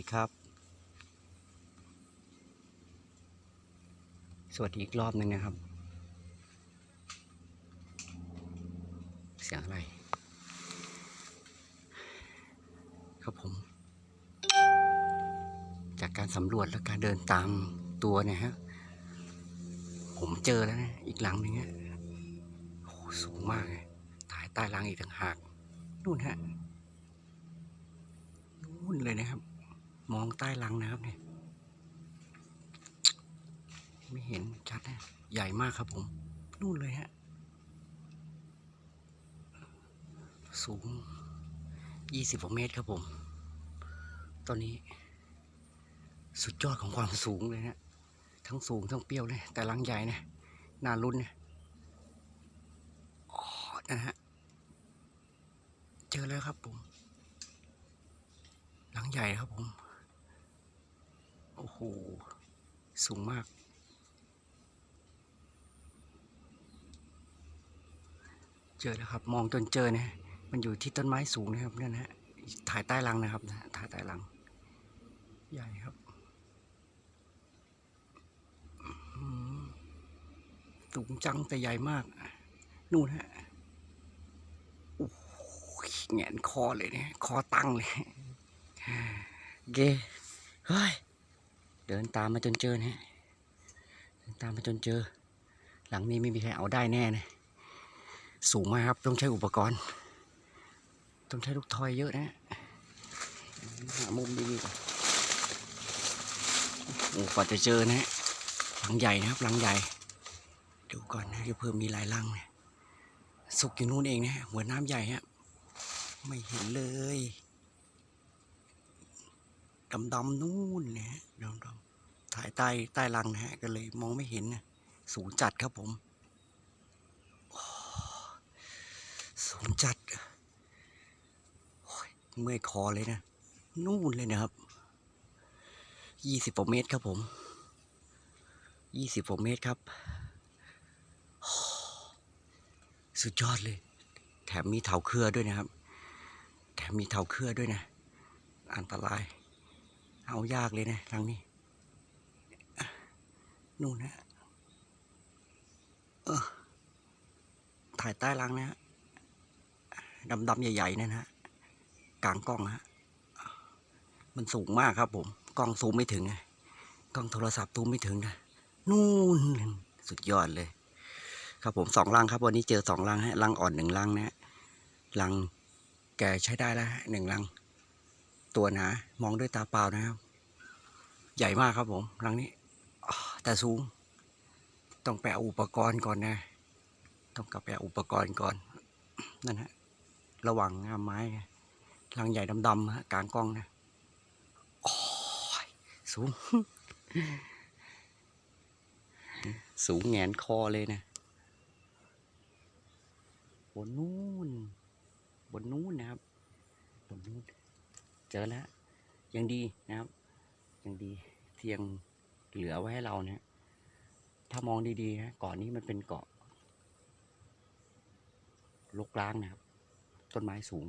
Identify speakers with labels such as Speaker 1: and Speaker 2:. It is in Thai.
Speaker 1: ดีครับ สวัสดีอีกรอบหนึ่งนะครับ เสียงอะไร ครับผม จากการสำรวจและการเดินตามตัวเนี่ยฮะ ผมเจอแล้วนะ อีกหลังหนึ่งฮะโอ้สูงมากเลยถ่ายใต้หลังอีกต่างหาก นู่นฮะ นู่นเลยนะครับ มองใต้หลังนะครับเนี่ยไม่เห็นชัดนะใหญ่มากครับผม นู่นเลยฮะ สูงยี่สิบกว่าเมตรครับผม ตอนนี้ สุดยอดของความสูงเลยฮะทั้งสูงทั้งเปรี้ยวเลย แต่หลังใหญ่นะน่าลุ้นนะอ๋อนะฮะ เจอแล้วครับผมหลังใหญ่ครับผม โอ้โห สูงมาก เจอแล้วครับ มองจนเจอนะมันอยู่ที่ต้นไม้สูงนะครับเนั่นนะฮะถ่ายใต้รังนะครับนะถ่ายใต้รัง ใหญ่ครับสูงจังแต่ใหญ่มาก นู่นฮะโอ้แงนคอเลยเนี่ย คอตั้งเลยเกเฮ้ย เดินตามมาจนเจอนะฮะเดินตามมาจนเจอ หลังนี้ไม่มีใครเอาได้แน่นะสูงมากครับต้องใช้อุปกรณ์ ต้องใช้ลูกทอยเยอะนะหามุมดีๆก่อนโอ้กว่าจะเจอนะฮะหลังใหญ่นะครับหลังใหญ่ดูก่อนนะเดี๋ยวเพิ่มมีหลายลังเนี่ยสุกอยู่นู่นเองนะฮะหัวน้ำใหญ่ฮะไม่เห็นเลย ดำๆนู่นนะฮะดำๆถ่ายใต้ใต้รังนะฮะก็เลยมองไม่เห็นนะสูงจัดครับผมสูงจัดเมื่อยคอเลยนะ นู่นเลยนะครับยี่สิบกว่าเมตรครับผมยี่สิบกว่าเมตรครับ สุดยอดเลย แถมมีเถาเครือด้วยนะครับ แถมมีเถาเครือด้วยนะ อันตราย เอายากเลยนะทางนี้นู่นนะเออถ่ายใต้รังนะฮะดำๆใหญ่ๆนั่นฮะกลางกล้องฮะมันสูงมากครับ ผมกล้องซูมไม่ถึงไงกล้องโทรศัพท์ซูมไม่ถึงนะนู่นสุดยอดเลย ครับผมสองรังครับ วันนี้เจอสองรังฮะรังอ่อนหนึ่งรังนะฮะรังแก่ใช้ได้แล้วฮะหนึ่งรัง ตัวหนามองด้วยตาเปล่านะครับ ใหญ่มากครับผมรังนี้แต่สูง ต้องไปเอาอุปกรณ์ก่อนนะ ต้องกลับไปเอาอุปกรณ์ก่อนนั่นฮะระหว่างงามไม้รังใหญ่ดำๆฮะกลางกล้องนะโอ้ยสูง สูงแงนคอเลยนะบนนู้นบนนู้นนะครับบนนู้น เจอแล้วยังดีนะครับยังดีที่ยังเหลือไว้ให้เราเนะถ้ามองดีๆนะเกาะนี้มันเป็นเกาะลกล้างนะครับ ต้นไม้สูง